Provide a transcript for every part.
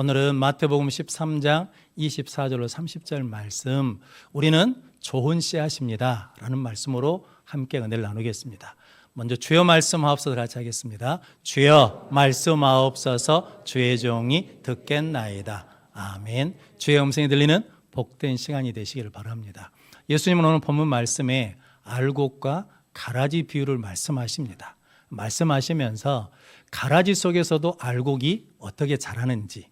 오늘은 마태복음 13장 24절로 30절 말씀 우리는 좋은 씨앗입니다. 라는 말씀으로 함께 은혜를 나누겠습니다. 먼저 주여 말씀하옵소서 같이 하겠습니다. 주여 말씀하옵소서 주의 종이 듣겠나이다. 아멘. 주의 음성이 들리는 복된 시간이 되시기를 바랍니다. 예수님은 오늘 본문 말씀에 알곡과 가라지 비유를 말씀하십니다. 말씀하시면서 가라지 속에서도 알곡이 어떻게 자라는지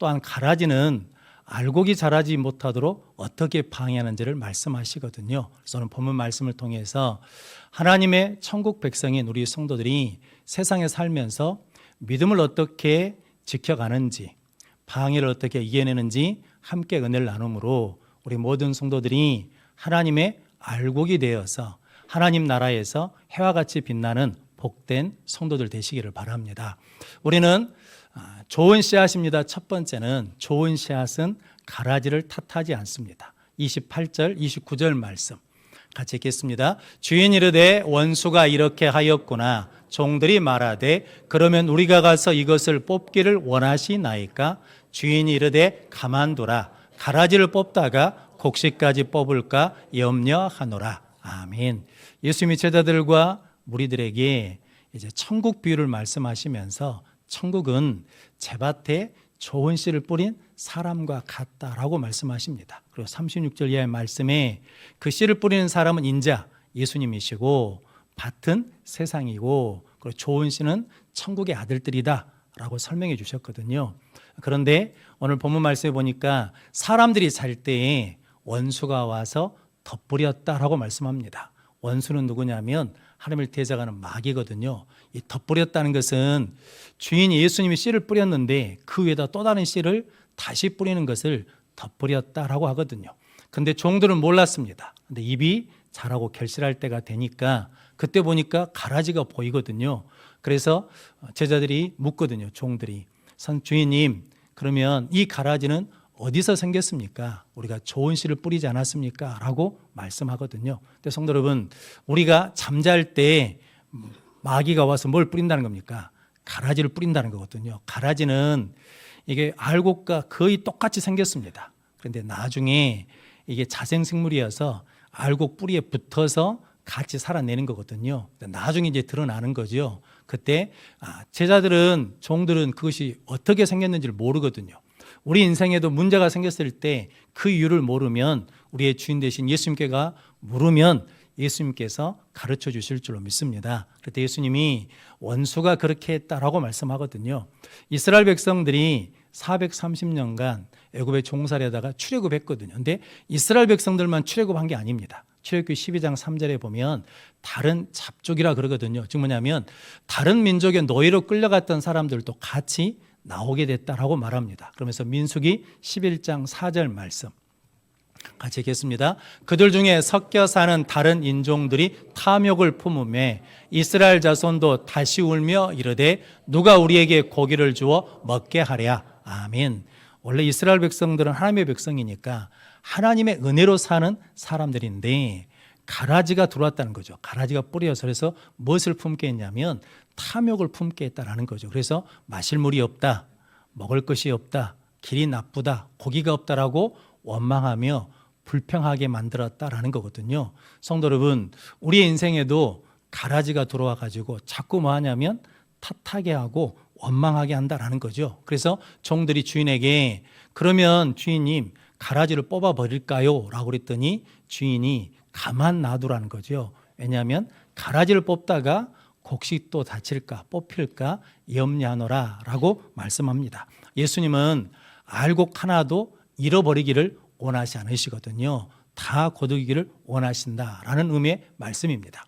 또한 가라지는 알곡이 자라지 못하도록 어떻게 방해하는지를 말씀하시거든요. 오늘 본문 말씀을 통해서 하나님의 천국 백성인 우리 성도들이 세상에 살면서 믿음을 어떻게 지켜가는지 방해를 어떻게 이겨내는지 함께 은혜를 나눔으로 우리 모든 성도들이 하나님의 알곡이 되어서 하나님 나라에서 해와 같이 빛나는 복된 성도들 되시기를 바랍니다. 우리는 아, 좋은 씨앗입니다. 첫 번째는 좋은 씨앗은 가라지를 탓하지 않습니다. 28절, 29절 말씀 같이 읽겠습니다. 주인 이르되 원수가 이렇게 하였구나. 종들이 말하되 그러면 우리가 가서 이것을 뽑기를 원하시나이까? 주인이 이르되 가만두라. 가라지를 뽑다가 곡식까지 뽑을까 염려하노라. 아멘. 예수님이 제자들과 무리들에게 이제 천국 비유를 말씀하시면서 천국은 제밭에 좋은 씨를 뿌린 사람과 같다라고 말씀하십니다. 그리고 36절 이하의 말씀에 그 씨를 뿌리는 사람은 인자 예수님이시고 밭은 세상이고 그리고 좋은 씨는 천국의 아들들이다라고 설명해 주셨거든요. 그런데 오늘 본문 말씀에 보니까 사람들이 살 때에 원수가 와서 덧뿌렸다라고 말씀합니다. 원수는 누구냐면 하나님을 대적하는 마귀거든요. 이 덧뿌렸다는 것은 주인이 예수님이 씨를 뿌렸는데 그 위에다 또 다른 씨를 다시 뿌리는 것을 덧뿌렸다라고 하거든요. 근데 종들은 몰랐습니다. 근데 입이 자라고 결실할 때가 되니까 그때 보니까 가라지가 보이거든요. 그래서 제자들이 묻거든요. 종들이 선 주인님 그러면 이 가라지는 어디서 생겼습니까? 우리가 좋은 씨를 뿌리지 않았습니까? 라고 말씀하거든요. 근데 성도 여러분, 우리가 잠잘 때 마귀가 와서 뭘 뿌린다는 겁니까? 가라지를 뿌린다는 거거든요. 가라지는 이게 알곡과 거의 똑같이 생겼습니다. 그런데 나중에 이게 자생식물이어서 알곡 뿌리에 붙어서 같이 살아내는 거거든요. 나중에 이제 드러나는 거죠. 그때 아, 제자들은 종들은 그것이 어떻게 생겼는지를 모르거든요. 우리 인생에도 문제가 생겼을 때 그 이유를 모르면 우리의 주인 되신 예수님께가 물으면 예수님께서 가르쳐 주실 줄로 믿습니다. 그때 예수님이 원수가 그렇게 했다라고 말씀하거든요. 이스라엘 백성들이 430년간 애굽의 종살이하다가 출애굽했거든요. 근데 이스라엘 백성들만 출애굽한 게 아닙니다. 출애굽기 12장 3절에 보면 다른 잡족이라 그러거든요. 즉 뭐냐면 다른 민족의 노예로 끌려갔던 사람들도 같이 나오게 됐다라고 말합니다. 그러면서 민수기 11장 4절 말씀 같이 읽겠습니다. 그들 중에 섞여 사는 다른 인종들이 탐욕을 품음에 이스라엘 자손도 다시 울며 이르되 누가 우리에게 고기를 주어 먹게 하랴. 아멘. 원래 이스라엘 백성들은 하나님의 백성이니까 하나님의 은혜로 사는 사람들인데 가라지가 들어왔다는 거죠. 가라지가 뿌려서 그래서 무엇을 품게 했냐면 탐욕을 품게 했다라는 거죠. 그래서 마실 물이 없다, 먹을 것이 없다, 길이 나쁘다, 고기가 없다라고 원망하며 불평하게 만들었다라는 거거든요. 성도 여러분, 우리의 인생에도 가라지가 들어와 가지고 자꾸 뭐 하냐면 탓하게 하고 원망하게 한다라는 거죠. 그래서 종들이 주인에게 그러면 주인님 가라지를 뽑아 버릴까요? 라고 그랬더니 주인이 가만 놔두라는 거죠. 왜냐하면 가라지를 뽑다가 곡식도 다칠까 뽑힐까 염려하노라 라고 말씀합니다. 예수님은 알곡 하나도 잃어버리기를 원하지 않으시거든요. 다 거두기를 원하신다 라는 의미의 말씀입니다.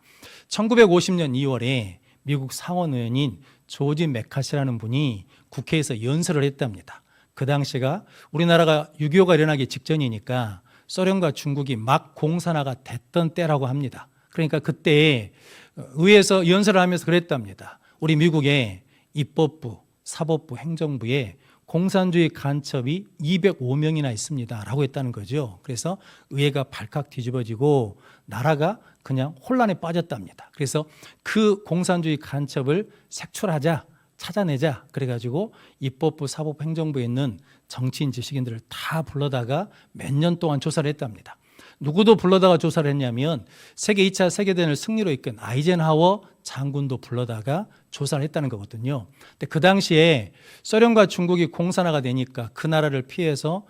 1950년 2월에 미국 상원 의원인 조지 메카시라는 분이 국회에서 연설을 했답니다. 그 당시가 우리나라가 6.25가 일어나기 직전이니까 소련과 중국이 막 공산화가 됐던 때라고 합니다. 그러니까 그때 의회에서 연설을 하면서 그랬답니다. 우리 미국의 입법부, 사법부, 행정부에 공산주의 간첩이 205명이나 있습니다. 라고 했다는 거죠. 그래서 의회가 발칵 뒤집어지고 나라가 그냥 혼란에 빠졌답니다. 그래서 그 공산주의 간첩을 색출하자 찾아내자. 그래가지고 입법부, 사법부, 행정부에 있는 정치인, 지식인들을 다 불러다가 몇 년 동안 조사를 했답니다. 누구도 불러다가 조사를 했냐면 세계 2차 세계대전을 승리로 이끈 아이젠하워 장군도 불러다가 조사를 했다는 거거든요. 근데 그 당시에 소련과 중국이 공산화가 되니까 그 나라를 피해서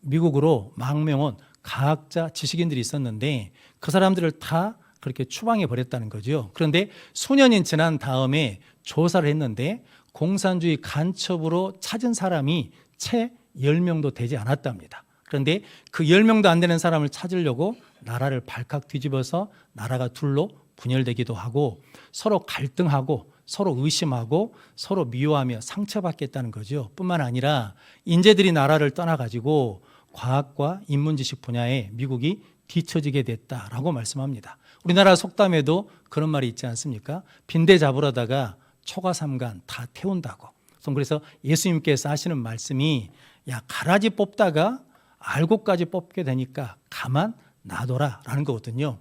미국으로 망명온 과학자 지식인들이 있었는데 그 사람들을 다 그렇게 추방해 버렸다는 거죠. 그런데 수년이 지난 다음에 조사를 했는데 공산주의 간첩으로 찾은 사람이 채 10명도 되지 않았답니다. 그런데 그 10명도 안 되는 사람을 찾으려고 나라를 발칵 뒤집어서 나라가 둘로 분열되기도 하고 서로 갈등하고 서로 의심하고 서로 미워하며 상처받겠다는 거죠. 뿐만 아니라 인재들이 나라를 떠나가지고 과학과 인문지식 분야에 미국이 뒤처지게 됐다라고 말씀합니다. 우리나라 속담에도 그런 말이 있지 않습니까? 빈대 잡으러다가 초가삼간 다 태운다고. 그래서 예수님께서 하시는 말씀이 야 가라지 뽑다가 알고까지 뽑게 되니까 가만 놔둬라라는 거거든요.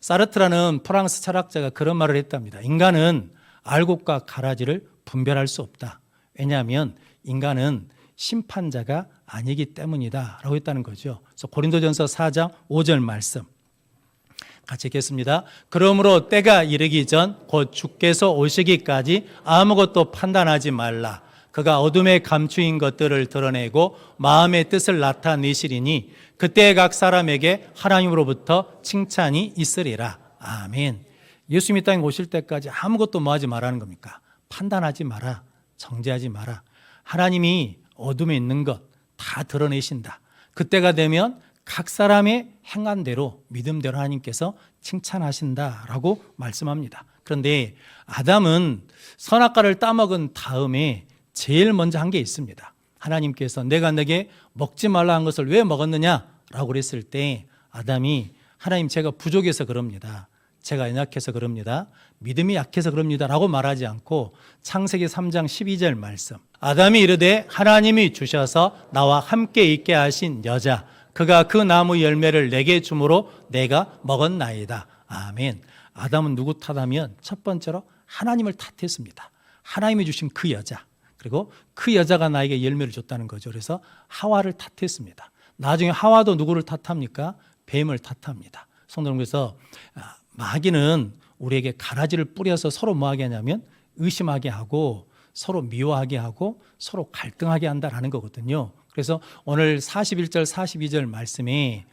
사르트라는 프랑스 철학자가 그런 말을 했답니다. 인간은 알곡과 가라지를 분별할 수 없다. 왜냐하면 인간은 심판자가 아니기 때문이다라고 했다는 거죠. 그래서 고린도전서 4장 5절 말씀 같이 읽겠습니다. 그러므로 때가 이르기 전 곧 주께서 오시기까지 아무것도 판단하지 말라. 그가 어둠에 감추인 것들을 드러내고 마음의 뜻을 나타내시리니 그때 각 사람에게 하나님으로부터 칭찬이 있으리라. 아멘. 예수님 이 땅에 오실 때까지 아무것도 뭐 하지 말라는 겁니까? 판단하지 마라. 정죄하지 마라. 하나님이 어둠에 있는 것 다 드러내신다. 그때가 되면 각 사람의 행한 대로 믿음대로 하나님께서 칭찬하신다라고 말씀합니다. 그런데 아담은 선악과를 따먹은 다음에 제일 먼저 한 게 있습니다. 하나님께서 내가 내게 먹지 말라 한 것을 왜 먹었느냐라고 그랬을 때 아담이 하나님 제가 부족해서 그럽니다. 제가 연약해서 그럽니다. 믿음이 약해서 그럽니다라고 말하지 않고 창세기 3장 12절 말씀. 아담이 이르되 하나님이 주셔서 나와 함께 있게 하신 여자 그가 그 나무 열매를 내게 주므로 내가 먹었나이다. 아멘. 아담은 누구 탓하면 첫 번째로 하나님을 탓했습니다. 하나님이 주신 그 여자. 그리고 그 여자가 나에게 열매를 줬다는 거죠. 그래서 하와를 탓했습니다. 나중에 하와도 누구를 탓합니까? 뱀을 탓합니다. 성도님께서 마귀는 우리에게 가라지를 뿌려서 서로 뭐하게 하냐면 의심하게 하고 서로 미워하게 하고 서로 갈등하게 한다라는 거거든요. 그래서 오늘 41절 42절 말씀에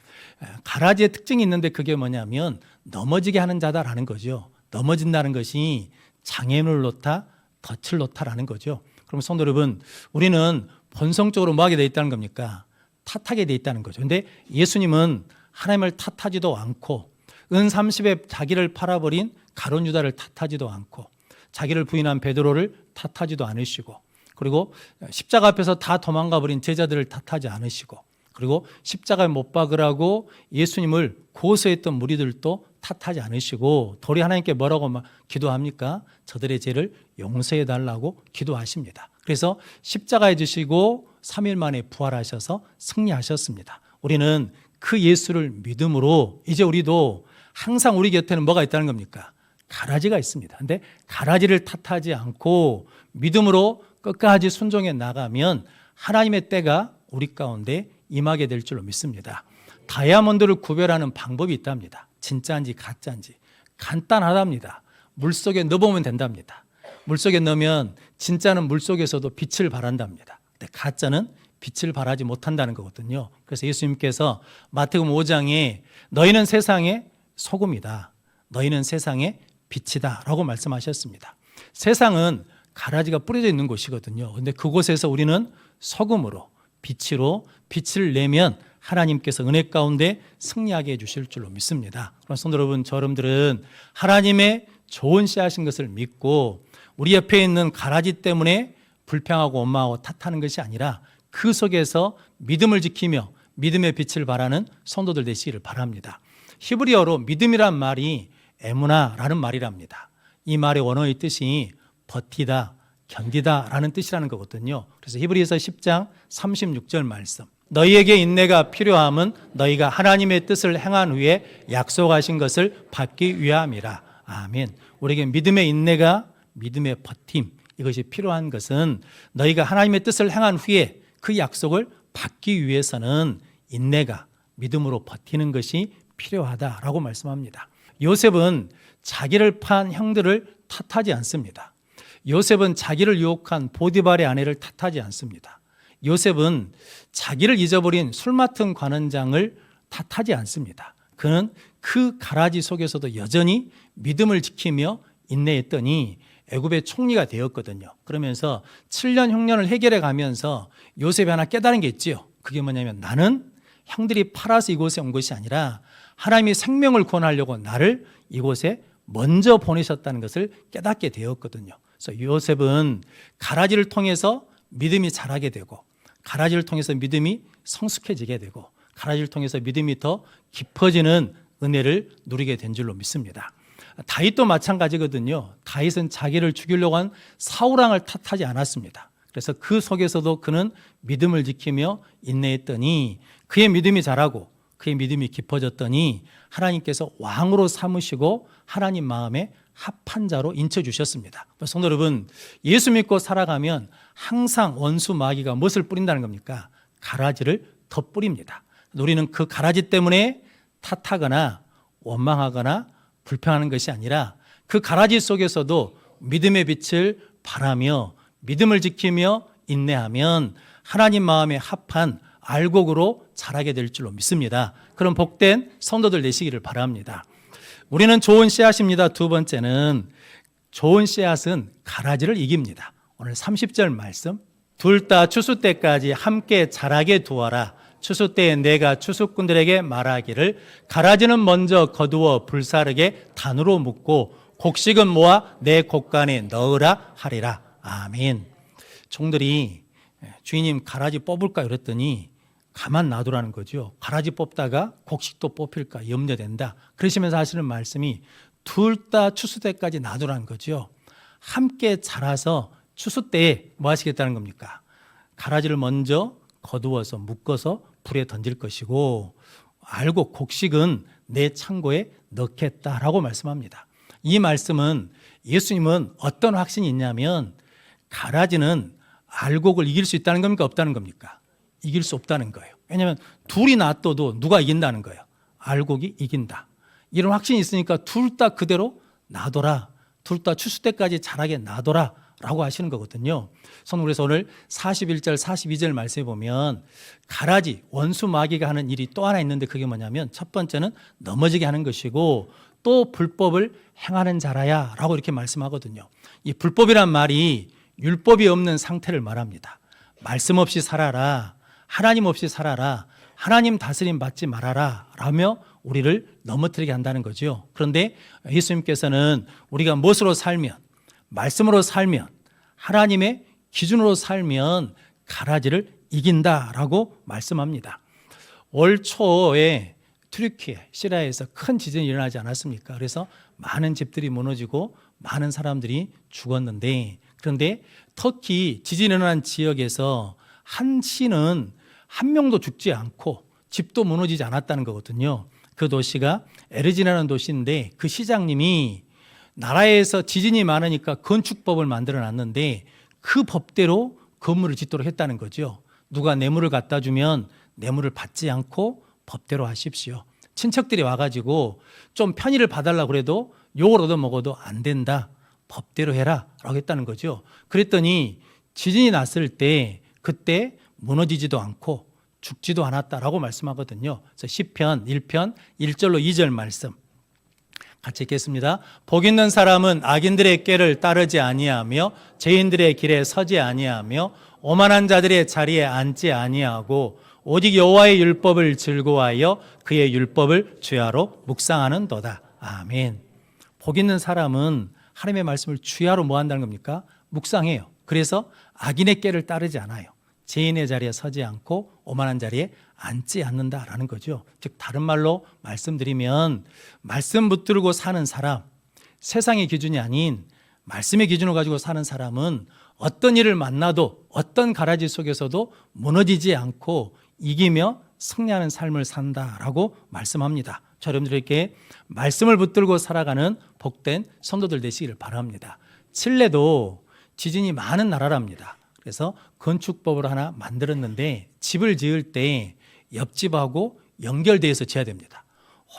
가라지의 특징이 있는데 그게 뭐냐면 넘어지게 하는 자다라는 거죠. 넘어진다는 것이 장애물을 놓다 덫을 놓다라는 거죠. 그럼 성도 여러분, 우리는 본성적으로 뭐 하게 돼 있다는 겁니까? 탓하게 돼 있다는 거죠. 근데 예수님은 하나님을 탓하지도 않고 은 30에 자기를 팔아버린 가론 유다를 탓하지도 않고 자기를 부인한 베드로를 탓하지도 않으시고 그리고 십자가 앞에서 다 도망가 버린 제자들을 탓하지 않으시고 그리고 십자가에 못 박으라고 예수님을 고소했던 무리들도 탓하지 않으시고 도리 하나님께 뭐라고 기도합니까? 저들의 죄를 용서해 달라고 기도하십니다. 그래서 십자가에 지시고 3일 만에 부활하셔서 승리하셨습니다. 우리는 그 예수를 믿음으로 이제 우리도 항상 우리 곁에는 뭐가 있다는 겁니까? 가라지가 있습니다. 근데 가라지를 탓하지 않고 믿음으로 끝까지 순종해 나가면 하나님의 때가 우리 가운데 임하게 될 줄로 믿습니다. 다이아몬드를 구별하는 방법이 있답니다. 진짜인지 가짜인지 간단하답니다. 물 속에 넣어보면 된답니다. 물 속에 넣으면 진짜는 물 속에서도 빛을 발한답니다. 근데 가짜는 빛을 발하지 못한다는 거거든요. 그래서 예수님께서 마태복음 5장에 너희는 세상의 소금이다. 너희는 세상의 빛이다라고 말씀하셨습니다. 세상은 가라지가 뿌려져 있는 곳이거든요. 근데 그곳에서 우리는 소금으로 빛으로 빛을 내면 하나님께서 은혜 가운데 승리하게 해 주실 줄로 믿습니다. 그럼 성도 여러분, 저 여러분들은 하나님의 좋은 씨앗인 것을 믿고 우리 옆에 있는 가라지 때문에 불평하고 원망하고 탓하는 것이 아니라 그 속에서 믿음을 지키며 믿음의 빛을 발하는 성도들 되시기를 바랍니다. 히브리어로 믿음이란 말이 에무나라는 말이랍니다. 이 말의 원어의 뜻이 버티다, 견디다라는 뜻이라는 거거든요. 그래서 히브리서 10장 36절 말씀. 너희에게 인내가 필요함은 너희가 하나님의 뜻을 행한 후에 약속하신 것을 받기 위함이라. 아멘. 우리에게 믿음의 인내가 믿음의 버팀, 이것이 필요한 것은 너희가 하나님의 뜻을 행한 후에 그 약속을 받기 위해서는 인내가 믿음으로 버티는 것이 필요하다라고 말씀합니다. 요셉은 자기를 판 형들을 탓하지 않습니다. 요셉은 자기를 유혹한 보디발의 아내를 탓하지 않습니다. 요셉은 자기를 잊어버린 술 맡은 관원장을 탓하지 않습니다. 그는 그 가라지 속에서도 여전히 믿음을 지키며 인내했더니 애굽의 총리가 되었거든요. 그러면서 7년 흉년을 해결해 가면서 요셉이 하나 깨달은 게 있지요. 그게 뭐냐면 나는 형들이 팔아서 이곳에 온 것이 아니라 하나님이 생명을 구원하려고 나를 이곳에 먼저 보내셨다는 것을 깨닫게 되었거든요. 그래서 요셉은 가라지를 통해서 믿음이 자라게 되고 가라지를 통해서 믿음이 성숙해지게 되고 가라지를 통해서 믿음이 더 깊어지는 은혜를 누리게 된 줄로 믿습니다. 다윗도 마찬가지거든요. 다윗은 자기를 죽이려고 한 사울왕을 탓하지 않았습니다. 그래서 그 속에서도 그는 믿음을 지키며 인내했더니 그의 믿음이 자라고 그의 믿음이 깊어졌더니 하나님께서 왕으로 삼으시고 하나님 마음에 합한 자로 인쳐 주셨습니다. 성도 여러분, 예수 믿고 살아가면 항상 원수 마귀가 무엇을 뿌린다는 겁니까? 가라지를 더 뿌립니다. 우리는 그 가라지 때문에 탓하거나 원망하거나 불평하는 것이 아니라 그 가라지 속에서도 믿음의 빛을 바라며 믿음을 지키며 인내하면 하나님 마음에 합한 알곡으로 자라게 될 줄로 믿습니다. 그런 복된 성도들 되시기를 바랍니다. 우리는 좋은 씨앗입니다. 두 번째는 좋은 씨앗은 가라지를 이깁니다. 오늘 30절 말씀. 둘 다 추수 때까지 함께 자라게 두어라. 추수 때에 내가 추수꾼들에게 말하기를 가라지는 먼저 거두어 불사르게 단으로 묶고 곡식은 모아 내 곡간에 넣으라 하리라. 아멘. 종들이 주인님 가라지 뽑을까 그랬더니 가만 놔두라는 거죠. 가라지 뽑다가 곡식도 뽑힐까 염려된다. 그러시면서 하시는 말씀이 둘 다 추수 때까지 놔두라는 거죠. 함께 자라서 추수 때에 뭐 하시겠다는 겁니까? 가라지를 먼저 거두어서 묶어서 불에 던질 것이고 알고 곡식은 내 창고에 넣겠다라고 말씀합니다. 이 말씀은 예수님은 어떤 확신이 있냐면 가라지는 알곡을 이길 수 있다는 겁니까 없다는 겁니까? 이길 수 없다는 거예요. 왜냐하면 둘이 놔둬도 누가 이긴다는 거예요. 알곡이 이긴다. 이런 확신이 있으니까 둘 다 그대로 놔둬라. 둘 다 추수 때까지 자라게 놔둬라. 라고 하시는 거거든요. 저는 그래서 오늘 41절, 42절 말씀해 보면 가라지, 원수 마귀가 하는 일이 또 하나 있는데 그게 뭐냐면 첫 번째는 넘어지게 하는 것이고 또 불법을 행하는 자라야 라고 이렇게 말씀하거든요. 이 불법이란 말이 율법이 없는 상태를 말합니다. 말씀 없이 살아라. 하나님 없이 살아라. 하나님 다스림 받지 말아라. 라며 우리를 넘어뜨리게 한다는 거죠. 그런데 예수님께서는 우리가 무엇으로 살면, 말씀으로 살면, 하나님의 기준으로 살면 가라지를 이긴다라고 말씀합니다. 올 초에 트리키에 시리아에서 큰 지진이 일어나지 않았습니까? 그래서 많은 집들이 무너지고 많은 사람들이 죽었는데 그런데 터키 지진 일어난 지역에서 한 시는 한 명도 죽지 않고 집도 무너지지 않았다는 거거든요. 그 도시가 에르지나라는 도시인데 그 시장님이 나라에서 지진이 많으니까 건축법을 만들어 놨는데 그 법대로 건물을 짓도록 했다는 거죠. 누가 뇌물을 갖다 주면 뇌물을 받지 않고 법대로 하십시오. 친척들이 와가지고 좀 편의를 봐달라 그래도 욕을 얻어 먹어도 안 된다. 법대로 해라. 라고 했다는 거죠. 그랬더니 지진이 났을 때 그때 무너지지도 않고 죽지도 않았다라고 말씀하거든요. 그래서 10편 1편 1절로 2절 말씀 같이 읽겠습니다. 복 있는 사람은 악인들의 꾀를 따르지 아니하며 죄인들의 길에 서지 아니하며 오만한 자들의 자리에 앉지 아니하고 오직 여호와의 율법을 즐거워하여 그의 율법을 주야로 묵상하는도다. 아멘. 복 있는 사람은 하나님의 말씀을 주야로 뭐 한다는 겁니까? 묵상해요. 그래서 악인의 꾀를 따르지 않아요. 죄인의 자리에 서지 않고 오만한 자리에 앉지 않는다라는 거죠. 즉 다른 말로 말씀드리면 말씀 붙들고 사는 사람, 세상의 기준이 아닌 말씀의 기준을 가지고 사는 사람은 어떤 일을 만나도 어떤 가라지 속에서도 무너지지 않고 이기며 승리하는 삶을 산다라고 말씀합니다. 저 여러분들에게 말씀을 붙들고 살아가는 복된 성도들 되시기를 바랍니다. 칠레도 지진이 많은 나라랍니다. 그래서 건축법을 하나 만들었는데 집을 지을 때 옆집하고 연결돼서 지어야 됩니다.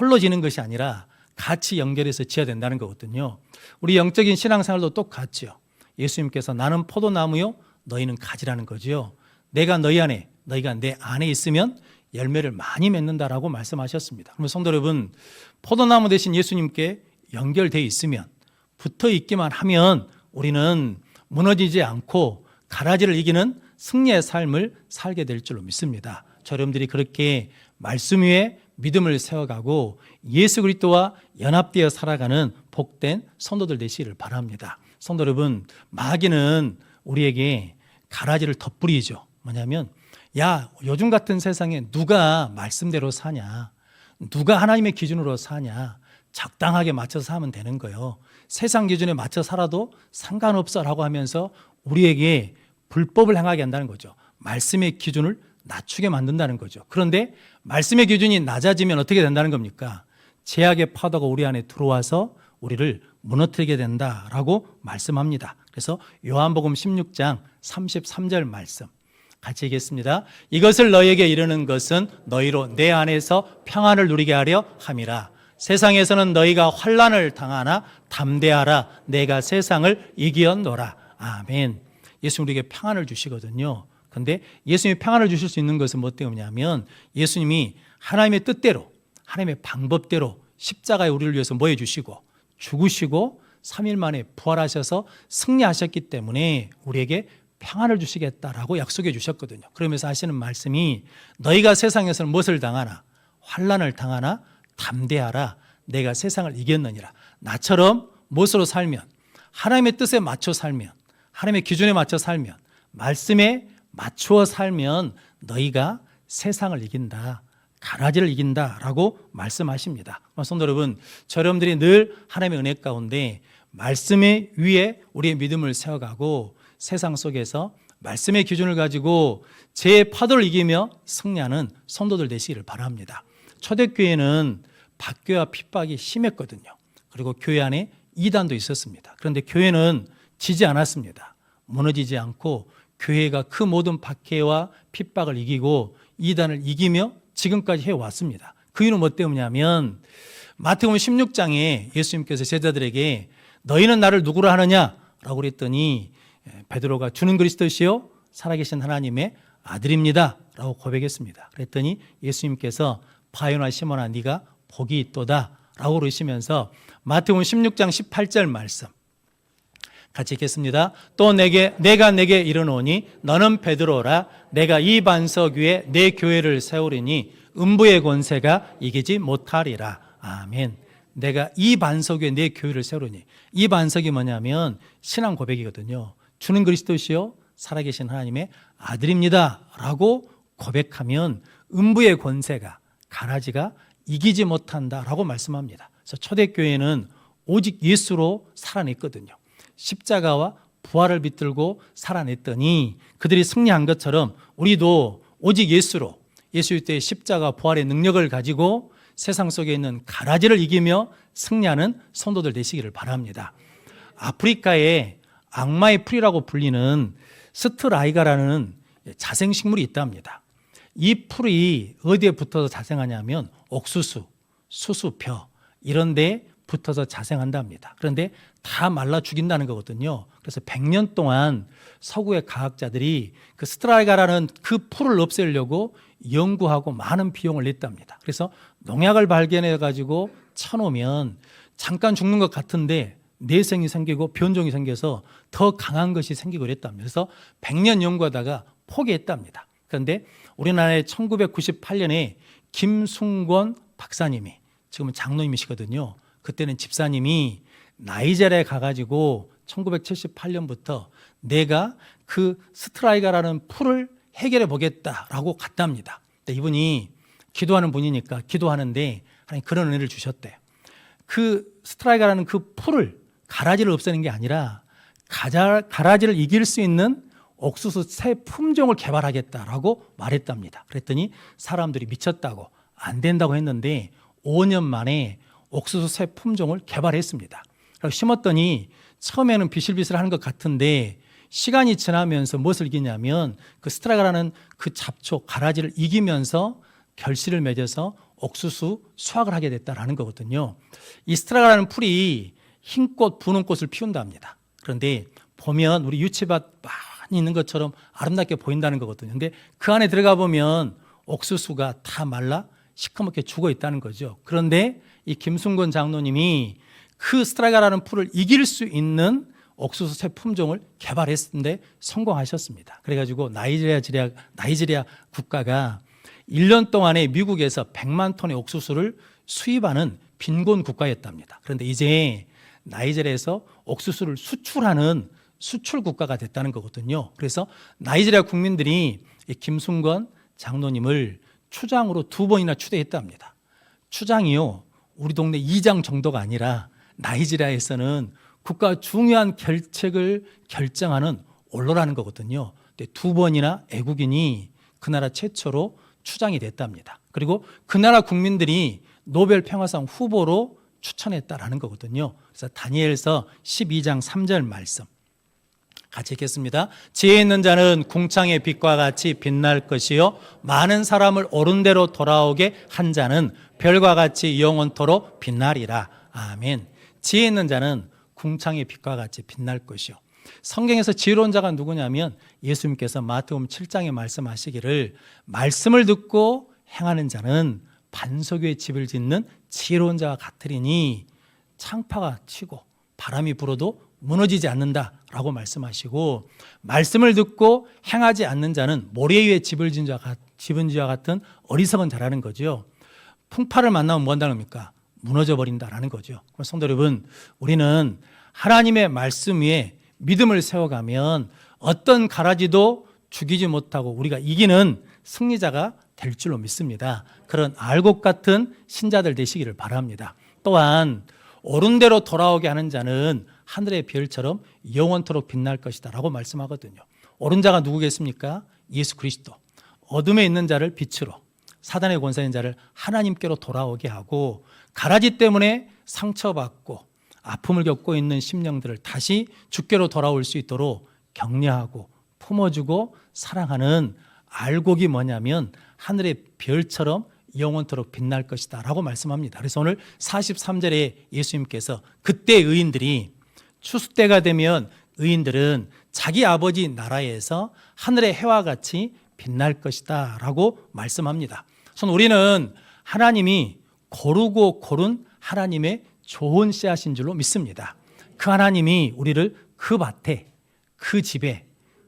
홀로 지는 것이 아니라 같이 연결해서 지어야 된다는 거거든요. 우리 영적인 신앙생활도 똑같죠. 예수님께서 나는 포도나무요, 너희는 가지라는 거지요. 내가 너희 안에, 너희가 내 안에 있으면 열매를 많이 맺는다라고 말씀하셨습니다. 그러면 성도 여러분, 포도나무 대신 예수님께 연결돼 있으면 붙어 있기만 하면 우리는 무너지지 않고 가라지를 이기는 승리의 삶을 살게 될 줄로 믿습니다. 저 여러분들이 그렇게 말씀 위에 믿음을 세워가고 예수 그리스도와 연합되어 살아가는 복된 성도들 되시기를 바랍니다. 성도 여러분, 마귀는 우리에게 가라지를 덧뿌리죠. 뭐냐면 야, 요즘 같은 세상에 누가 말씀대로 사냐? 누가 하나님의 기준으로 사냐? 적당하게 맞춰서 사면 되는 거예요. 세상 기준에 맞춰 살아도 상관없어라고 하면서 우리에게 불법을 행하게 한다는 거죠. 말씀의 기준을 낮추게 만든다는 거죠. 그런데 말씀의 기준이 낮아지면 어떻게 된다는 겁니까? 제약의 파도가 우리 안에 들어와서 우리를 무너뜨리게 된다라고 말씀합니다. 그래서 요한복음 16장 33절 말씀 같이 읽겠습니다. 이것을 너에게 이르는 것은 너희로 내 안에서 평안을 누리게 하려 함이라. 세상에서는 너희가 환란을 당하나 담대하라. 내가 세상을 이기었노라. 아멘. 예수님 우리에게 평안을 주시거든요. 근데 예수님이 평안을 주실 수 있는 것은 뭐 때문이냐면 예수님이 하나님의 뜻대로 하나님의 방법대로 십자가에 우리를 위해서 뭐 해주시고 죽으시고 3일 만에 부활하셔서 승리하셨기 때문에 우리에게 평안을 주시겠다라고 약속해 주셨거든요. 그러면서 하시는 말씀이 너희가 세상에서는 무엇을 당하나 환란을 당하나 담대하라 내가 세상을 이겼느니라. 나처럼 무엇으로 살면 하나님의 뜻에 맞춰 살면 하나님의 기준에 맞춰 살면 말씀에 맞추어 살면 너희가 세상을 이긴다. 가라지를 이긴다라고 말씀하십니다. 성도 여러분, 저 여러분들이 늘 하나님의 은혜 가운데 말씀의 위에 우리의 믿음을 세워가고 세상 속에서 말씀의 기준을 가지고 제 파도를 이기며 승리하는 성도들 되시기를 바랍니다. 초대교회는 박교와 핍박이 심했거든요. 그리고 교회 안에 이단도 있었습니다. 그런데 교회는 지지 않았습니다. 무너지지 않고 교회가 그 모든 박해와 핍박을 이기고 이단을 이기며 지금까지 해왔습니다. 그 이유는 뭐 때문이냐면 마태복음 16장에 예수님께서 제자들에게 너희는 나를 누구로 하느냐라고 그랬더니 베드로가 주는 그리스도시요 살아계신 하나님의 아들입니다라고 고백했습니다. 그랬더니 예수님께서 바요나 시몬아 네가 복이 있도다라고 그러시면서 마태복음 16장 18절 말씀 같이 읽겠습니다. 또 내게 내가 내게 이르노니 너는 베드로라 내가 이 반석 위에 내 교회를 세우리니 음부의 권세가 이기지 못하리라. 아멘. 내가 이 반석 위에 내 교회를 세우리니 이 반석이 뭐냐면 신앙 고백이거든요. 주는 그리스도시요 살아계신 하나님의 아들입니다라고 고백하면 음부의 권세가 가라지가 이기지 못한다라고 말씀합니다. 그래서 초대교회는 오직 예수로 살아냈거든요. 십자가와 부활을 붙들고 살아냈더니 그들이 승리한 것처럼 우리도 오직 예수로 예수 때 십자가 부활의 능력을 가지고 세상 속에 있는 가라지를 이기며 승리하는 성도들 되시기를 바랍니다. 아프리카에 악마의 풀이라고 불리는 스트라이가라는 자생식물이 있답니다. 이 풀이 어디에 붙어서 자생하냐면 옥수수, 수수표 이런 데 붙어서 자생한답니다. 그런데 다 말라 죽인다는 거거든요. 그래서 100년 동안 서구의 과학자들이 그 스트라이가라는 그 풀을 없애려고 연구하고 많은 비용을 냈답니다. 그래서 농약을 발견해 가지고 쳐놓으면 잠깐 죽는 것 같은데 내성이 생기고 변종이 생겨서 더 강한 것이 생기고 그랬답니다. 그래서 100년 연구하다가 포기했답니다. 그런데 우리나라에 1998년에 김순권 박사님이 지금은 장로님이시거든요. 그때는 집사님이 나이젤에 가가지고 1978년부터 내가 그 스트라이가라는 풀을 해결해 보겠다라고 갔답니다. 이분이 기도하는 분이니까 기도하는데 하나님 그런 은혜를 주셨대요. 그 스트라이가라는 그 풀을 가라지를 없애는 게 아니라 가자, 가라지를 이길 수 있는 옥수수 새 품종을 개발하겠다라고 말했답니다. 그랬더니 사람들이 미쳤다고 안 된다고 했는데 5년 만에 옥수수 새 품종을 개발했습니다. 심었더니 처음에는 비실비실한 것 같은데 시간이 지나면서 무엇을 이기냐면 그 스트라가라는 그 잡초 가라지를 이기면서 결실을 맺어서 옥수수 수확을 하게 됐다라는 거거든요. 이 스트라가라는 풀이 흰 꽃, 부는 꽃을 피운답니다. 그런데 보면 우리 유치밭 많이 있는 것처럼 아름답게 보인다는 거거든요. 근데 그 안에 들어가 보면 옥수수가 다 말라 시커멓게 죽어 있다는 거죠. 그런데 이 김순건 장로님이 그 스트라가라는 풀을 이길 수 있는 옥수수 새 품종을 개발했는데 성공하셨습니다. 그래가지고 나이지리아 지리아, 나이지리아 국가가 1년 동안에 미국에서 100만 톤의 옥수수를 수입하는 빈곤 국가였답니다. 그런데 이제 나이지리아에서 옥수수를 수출하는 수출 국가가 됐다는 거거든요. 그래서 나이지리아 국민들이 이 김순건 장로님을 추장으로 두 번이나 추대했답니다. 추장이요, 우리 동네 이장 정도가 아니라 나이지리아에서는 국가 중요한 결책을 결정하는 언로라는 거거든요. 두 번이나 애국인이 그 나라 최초로 추장이 됐답니다. 그리고 그 나라 국민들이 노벨 평화상 후보로 추천했다라는 거거든요. 그래서 다니엘서 12장 3절 말씀 같이 읽겠습니다. 지혜 있는 자는 궁창의 빛과 같이 빛날 것이요 많은 사람을 옳은 대로 돌아오게 한 자는 별과 같이 영원토록 빛나리라. 아멘. 지혜 있는 자는 궁창의 빛과 같이 빛날 것이요. 성경에서 지혜로운 자가 누구냐면 예수님께서 마태복음 7장에 말씀하시기를 말씀을 듣고 행하는 자는 반석 위에 집을 짓는 지혜로운 자와 같으리니 창파가 치고 바람이 불어도 무너지지 않는다라고 말씀하시고 말씀을 듣고 행하지 않는 자는 모래 위에 집을 지은 자와, 집은 자와 같은 어리석은 자라는 거죠. 풍파를 만나면 뭐 한다는 겁니까? 무너져 버린다라는 거죠. 그럼 성도 여러분, 우리는 하나님의 말씀 위에 믿음을 세워가면 어떤 가라지도 죽이지 못하고 우리가 이기는 승리자가 될 줄로 믿습니다. 그런 알곡 같은 신자들 되시기를 바랍니다. 또한 옳은 대로 돌아오게 하는 자는 하늘의 별처럼 영원토록 빛날 것이다라고 말씀하거든요. 옳은 자가 누구겠습니까? 예수 그리스도. 어둠에 있는 자를 빛으로, 사단의 권세인 자를 하나님께로 돌아오게 하고 가라지 때문에 상처받고 아픔을 겪고 있는 심령들을 다시 주께로 돌아올 수 있도록 격려하고 품어주고 사랑하는 알곡이 뭐냐면 하늘의 별처럼 영원토록 빛날 것이다 라고 말씀합니다. 그래서 오늘 43절에 예수님께서 그때 의인들이 추수 때가 되면 의인들은 자기 아버지 나라에서 하늘의 해와 같이 빛날 것이다 라고 말씀합니다. 우선 우리는 하나님이 고르고 고른 하나님의 좋은 씨앗인 줄로 믿습니다. 그 하나님이 우리를 그 밭에, 그 집에,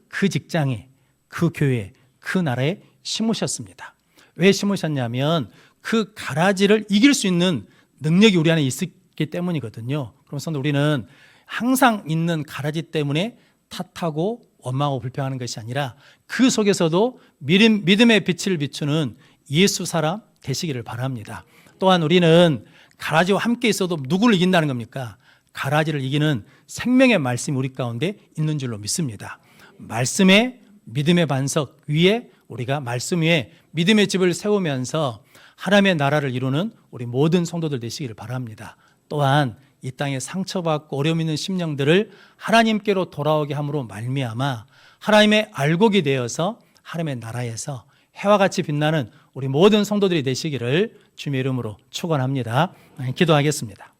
그 직장에, 그 교회에, 그 나라에 심으셨습니다. 왜 심으셨냐면 그 가라지를 이길 수 있는 능력이 우리 안에 있었기 때문이거든요. 그래서 우리는 항상 있는 가라지 때문에 탓하고 원망하고 불평하는 것이 아니라 그 속에서도 믿음, 믿음의 빛을 비추는 예수 사람 되시기를 바랍니다. 또한 우리는 가라지와 함께 있어도 누구를 이긴다는 겁니까? 가라지를 이기는 생명의 말씀이 우리 가운데 있는 줄로 믿습니다. 말씀의 믿음의 반석 위에 우리가 말씀 위에 믿음의 집을 세우면서 하나님의 나라를 이루는 우리 모든 성도들 되시기를 바랍니다. 또한 이 땅에 상처받고 어려움 있는 심령들을 하나님께로 돌아오게 함으로 말미암아 하나님의 알곡이 되어서 하나님의 나라에서 해와 같이 빛나는 우리 모든 성도들이 되시기를 주님의 이름으로 축원합니다. 기도하겠습니다.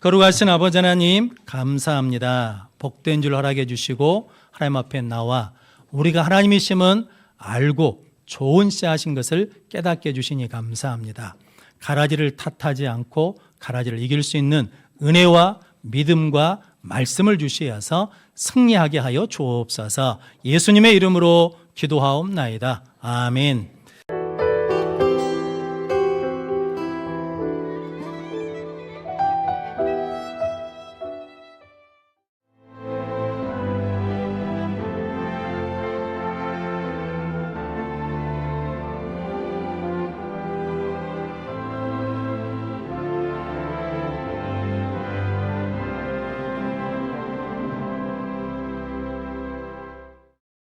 거룩하신 아버지 하나님 감사합니다. 복된 줄 허락해 주시고 하나님 앞에 나와 우리가 하나님이 심은 알고 좋은 씨앗인 것을 깨닫게 해 주시니 감사합니다. 가라지를 탓하지 않고 가라지를 이길 수 있는 은혜와 믿음과 말씀을 주시어서 승리하게 하여 주옵소서 예수님의 이름으로 기도하옵나이다. 아멘.